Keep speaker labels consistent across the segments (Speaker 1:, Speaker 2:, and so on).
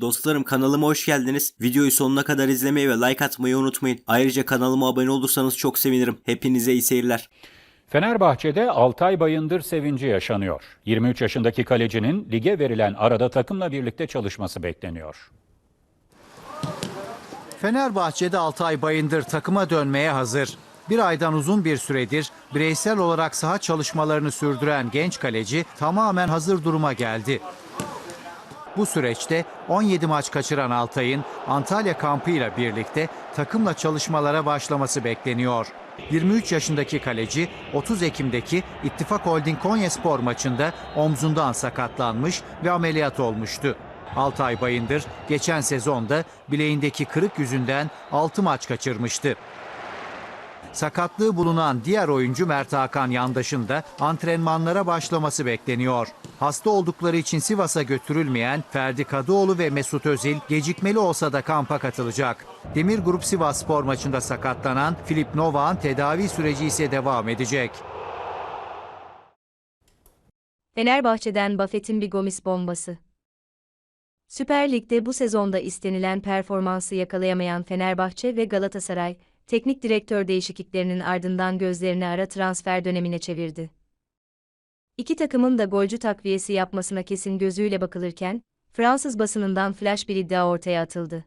Speaker 1: Dostlarım kanalıma hoş geldiniz. Videoyu sonuna kadar izlemeyi ve like atmayı unutmayın. Ayrıca kanalıma abone olursanız çok sevinirim. Hepinize iyi seyirler.
Speaker 2: Fenerbahçe'de Altay Bayındır sevinci yaşanıyor. 23 yaşındaki kalecinin lige verilen arada takımla birlikte çalışması bekleniyor.
Speaker 3: Fenerbahçe'de Altay Bayındır takıma dönmeye hazır. Bir aydan uzun bir süredir bireysel olarak saha çalışmalarını sürdüren genç kaleci tamamen hazır duruma geldi. Bu süreçte 17 maç kaçıran Altay'ın Antalya kampıyla birlikte takımla çalışmalara başlaması bekleniyor. 23 yaşındaki kaleci 30 Ekim'deki İttifak Holding Konyaspor maçında omzundan sakatlanmış ve ameliyat olmuştu. Altay Bayındır geçen sezonda bileğindeki kırık yüzünden 6 maç kaçırmıştı. Sakatlığı bulunan diğer oyuncu Mert Hakan Yandaş'ın da antrenmanlara başlaması bekleniyor. Hasta oldukları için Sivas'a götürülmeyen Ferdi Kadıoğlu ve Mesut Özil gecikmeli olsa da kampa katılacak. Demir Grup Sivas Spor maçında sakatlanan Filip Novak'ın tedavi süreci ise devam edecek.
Speaker 4: Fenerbahçe'den Buffett'in bir Gomis bombası. Süper Lig'de bu sezonda istenilen performansı yakalayamayan Fenerbahçe ve Galatasaray, teknik direktör değişikliklerinin ardından gözlerini ara transfer dönemine çevirdi. İki takımın da golcü takviyesi yapmasına kesin gözüyle bakılırken, Fransız basınından flash bir iddia ortaya atıldı.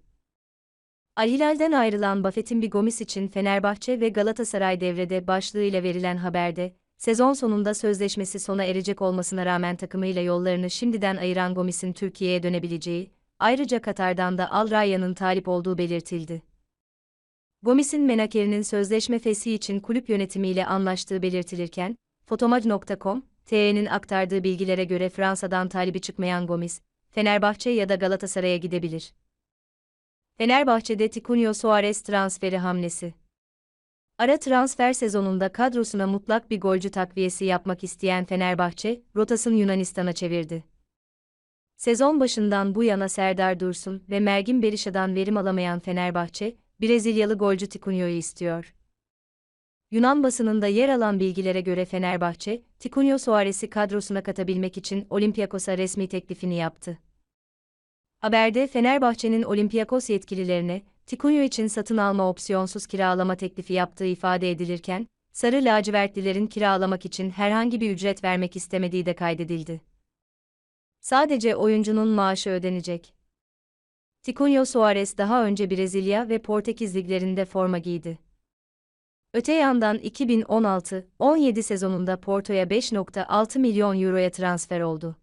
Speaker 4: Al Hilal'den ayrılan Buffett'in bir Gomis için Fenerbahçe ve Galatasaray devrede başlığıyla verilen haberde, sezon sonunda sözleşmesi sona erecek olmasına rağmen takımıyla yollarını şimdiden ayıran Gomis'in Türkiye'ye dönebileceği, ayrıca Katar'dan da Al Rayya'nın talip olduğu belirtildi. Gomis'in menakerinin sözleşme feshi için kulüp yönetimiyle anlaştığı belirtilirken, Fotomag.com, TE'nin aktardığı bilgilere göre Fransa'dan talibi çıkmayan Gomis, Fenerbahçe ya da Galatasaray'a gidebilir. Fenerbahçe'de Tikunyo Suarez transferi hamlesi. Ara transfer sezonunda kadrosuna mutlak bir golcü takviyesi yapmak isteyen Fenerbahçe, rotasını Yunanistan'a çevirdi. Sezon başından bu yana Serdar Dursun ve Mergin Berisha'dan verim alamayan Fenerbahçe, Brezilyalı golcü Tikunyo'yu istiyor. Yunan basınında yer alan bilgilere göre Fenerbahçe, Tikunyo Suarez'i kadrosuna katabilmek için Olympiakos'a resmi teklifini yaptı. Haberde Fenerbahçe'nin Olympiakos yetkililerine, Tikunyo için satın alma opsiyonsuz kiralama teklifi yaptığı ifade edilirken, Sarı lacivertlilerin kiralamak için herhangi bir ücret vermek istemediği de kaydedildi. Sadece oyuncunun maaşı ödenecek. Tikunyo Suarez daha önce Brezilya ve Portekiz liglerinde forma giydi. Öte yandan 2016-17 sezonunda Porto'ya 5.6 milyon euroya transfer oldu.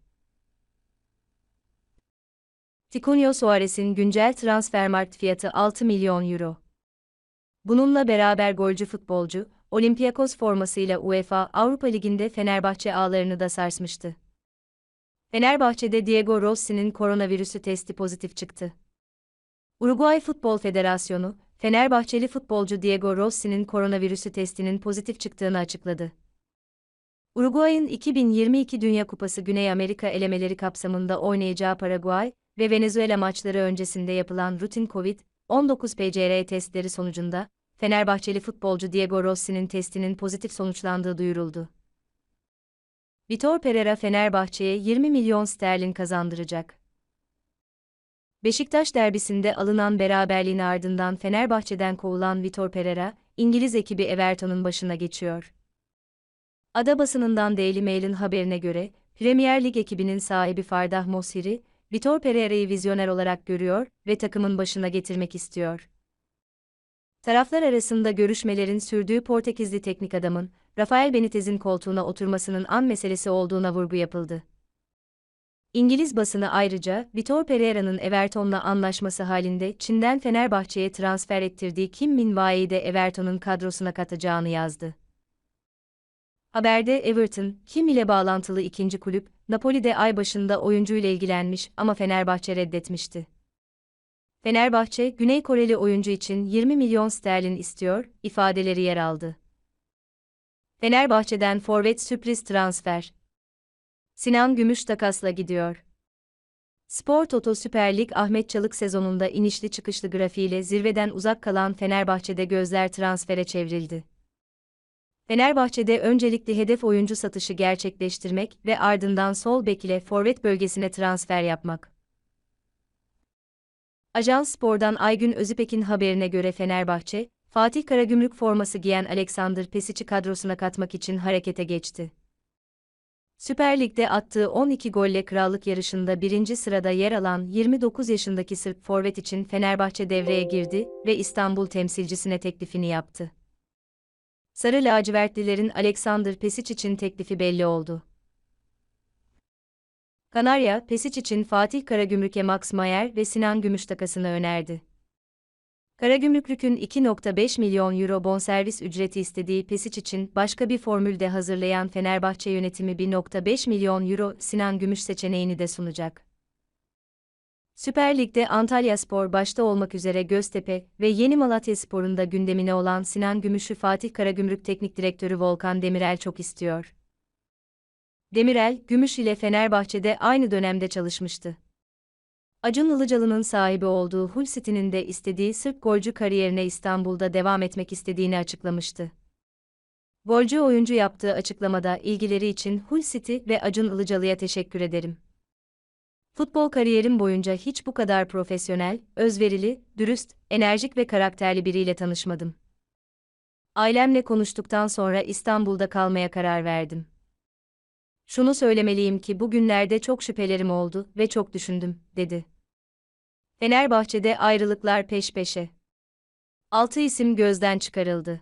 Speaker 4: Tikunyo Suarez'in güncel transfermarkt fiyatı 6 milyon euro. Bununla beraber golcü futbolcu, Olympiakos formasıyla UEFA Avrupa Ligi'nde Fenerbahçe ağlarını da sarsmıştı. Fenerbahçe'de Diego Rossi'nin koronavirüsü testi pozitif çıktı. Uruguay Futbol Federasyonu, Fenerbahçeli futbolcu Diego Rossi'nin koronavirüsü testinin pozitif çıktığını açıkladı. Uruguay'ın 2022 Dünya Kupası Güney Amerika elemeleri kapsamında oynayacağı Paraguay ve Venezuela maçları öncesinde yapılan rutin COVID-19 PCR testleri sonucunda, Fenerbahçeli futbolcu Diego Rossi'nin testinin pozitif sonuçlandığı duyuruldu. Vitor Pereira Fenerbahçe'ye 20 milyon sterlin kazandıracak. Beşiktaş derbisinde alınan beraberliğin ardından Fenerbahçe'den kovulan Vitor Pereira, İngiliz ekibi Everton'un başına geçiyor. Ada basınından Daily Mail'in haberine göre, Premier Lig ekibinin sahibi Fardah Mosiri, Vitor Pereira'yı vizyoner olarak görüyor ve takımın başına getirmek istiyor. Taraflar arasında görüşmelerin sürdüğü Portekizli teknik adamın, Rafael Benitez'in koltuğuna oturmasının an meselesi olduğuna vurgu yapıldı. İngiliz basını ayrıca, Vitor Pereira'nın Everton'la anlaşması halinde Çin'den Fenerbahçe'ye transfer ettirdiği Kim Min Hwae'yi de Everton'un kadrosuna katacağını yazdı. Haberde Everton, Kim ile bağlantılı ikinci kulüp, Napoli'de ay başında oyuncuyla ilgilenmiş ama Fenerbahçe reddetmişti. Fenerbahçe, Güney Koreli oyuncu için 20 milyon sterlin istiyor, ifadeleri yer aldı. Fenerbahçe'den forvet sürpriz transfer. Sinan Gümüş takasla gidiyor. Spor Toto Süper Lig Ahmet Çalık sezonunda inişli çıkışlı grafiğiyle zirveden uzak kalan Fenerbahçe'de gözler transfere çevrildi. Fenerbahçe'de öncelikli hedef oyuncu satışı gerçekleştirmek ve ardından sol bek ile forvet bölgesine transfer yapmak. Ajans Spor'dan Aygün Özüpek'in haberine göre Fenerbahçe, Fatih Karagümrük forması giyen Alexander Pesic'i kadrosuna katmak için harekete geçti. Süper Lig'de attığı 12 golle krallık yarışında birinci sırada yer alan 29 yaşındaki Sırp forvet için Fenerbahçe devreye girdi ve İstanbul temsilcisine teklifini yaptı. Sarı lacivertlilerin Alexander Pesic için teklifi belli oldu. Kanarya, Pesic için Fatih Karagümrük'e Max Mayer ve Sinan Gümüş takasını önerdi. Karagümrük'ün 2.5 milyon euro bonservis ücreti istediği Pesic için başka bir formülde hazırlayan Fenerbahçe yönetimi 1.5 milyon euro Sinan Gümüş seçeneğini de sunacak. Süper Lig'de Antalyaspor başta olmak üzere Göztepe ve Yeni Malatyaspor'un da gündemine olan Sinan Gümüş'ü Fatih Karagümrük Teknik Direktörü Volkan Demirel çok istiyor. Demirel, Gümüş ile Fenerbahçe'de aynı dönemde çalışmıştı. Acun Ilıcalı'nın sahibi olduğu Hull City'nin de istediği Sırp golcü kariyerine İstanbul'da devam etmek istediğini açıklamıştı. Golcü oyuncu yaptığı açıklamada ilgileri için Hull City ve Acun Ilıcalı'ya teşekkür ederim. Futbol kariyerim boyunca hiç bu kadar profesyonel, özverili, dürüst, enerjik ve karakterli biriyle tanışmadım. Ailemle konuştuktan sonra İstanbul'da kalmaya karar verdim. Şunu söylemeliyim ki bugünlerde çok şüphelerim oldu ve çok düşündüm, dedi. Fenerbahçe'de ayrılıklar peş peşe. 6 isim gözden çıkarıldı.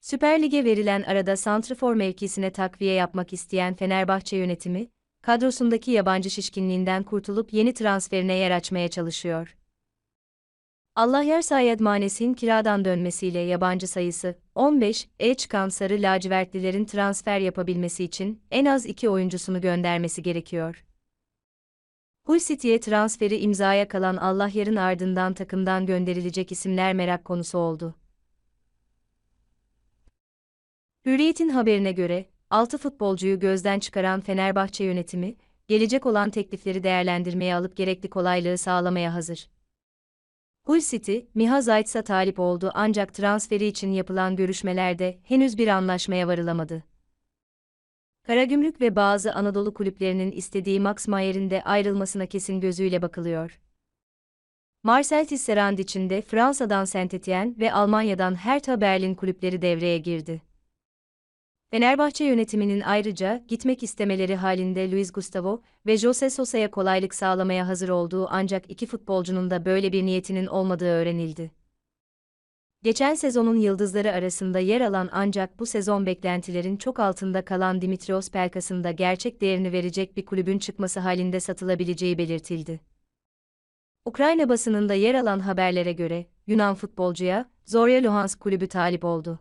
Speaker 4: Süper Lig'e verilen arada santrfor mevkisine takviye yapmak isteyen Fenerbahçe yönetimi, kadrosundaki yabancı şişkinliğinden kurtulup yeni transferine yer açmaya çalışıyor. Allah yer Sayed Manes'in kiradan dönmesiyle yabancı sayısı 15'e çıkan sarı lacivertlilerin transfer yapabilmesi için en az iki oyuncusunu göndermesi gerekiyor. Hull City'ye transferi imzaya kalan Allah yarın ardından takımdan gönderilecek isimler merak konusu oldu. Hürriyet'in haberine göre, 6 futbolcuyu gözden çıkaran Fenerbahçe yönetimi, gelecek olan teklifleri değerlendirmeye alıp gerekli kolaylığı sağlamaya hazır. Hull City, Miha Zayt'sa talip oldu ancak transferi için yapılan görüşmelerde henüz bir anlaşmaya varılamadı. Karagümrük ve bazı Anadolu kulüplerinin istediği Max Mayer'in de ayrılmasına kesin gözüyle bakılıyor. Marcel Tisserand için de Fransa'dan Saint-Étienne ve Almanya'dan Hertha Berlin kulüpleri devreye girdi. Fenerbahçe yönetiminin ayrıca gitmek istemeleri halinde Luis Gustavo ve Jose Sosa'ya kolaylık sağlamaya hazır olduğu ancak iki futbolcunun da böyle bir niyetinin olmadığı öğrenildi. Geçen sezonun yıldızları arasında yer alan ancak bu sezon beklentilerin çok altında kalan Dimitrios Pelkas'ın da gerçek değerini verecek bir kulübün çıkması halinde satılabileceği belirtildi. Ukrayna basınında yer alan haberlere göre, Yunan futbolcuya, Zorya Luhansk kulübü talip oldu.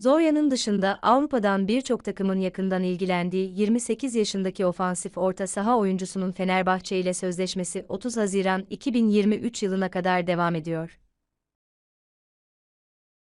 Speaker 4: Zorya'nın dışında Avrupa'dan birçok takımın yakından ilgilendiği 28 yaşındaki ofansif orta saha oyuncusunun Fenerbahçe ile sözleşmesi 30 Haziran 2023 yılına kadar devam ediyor.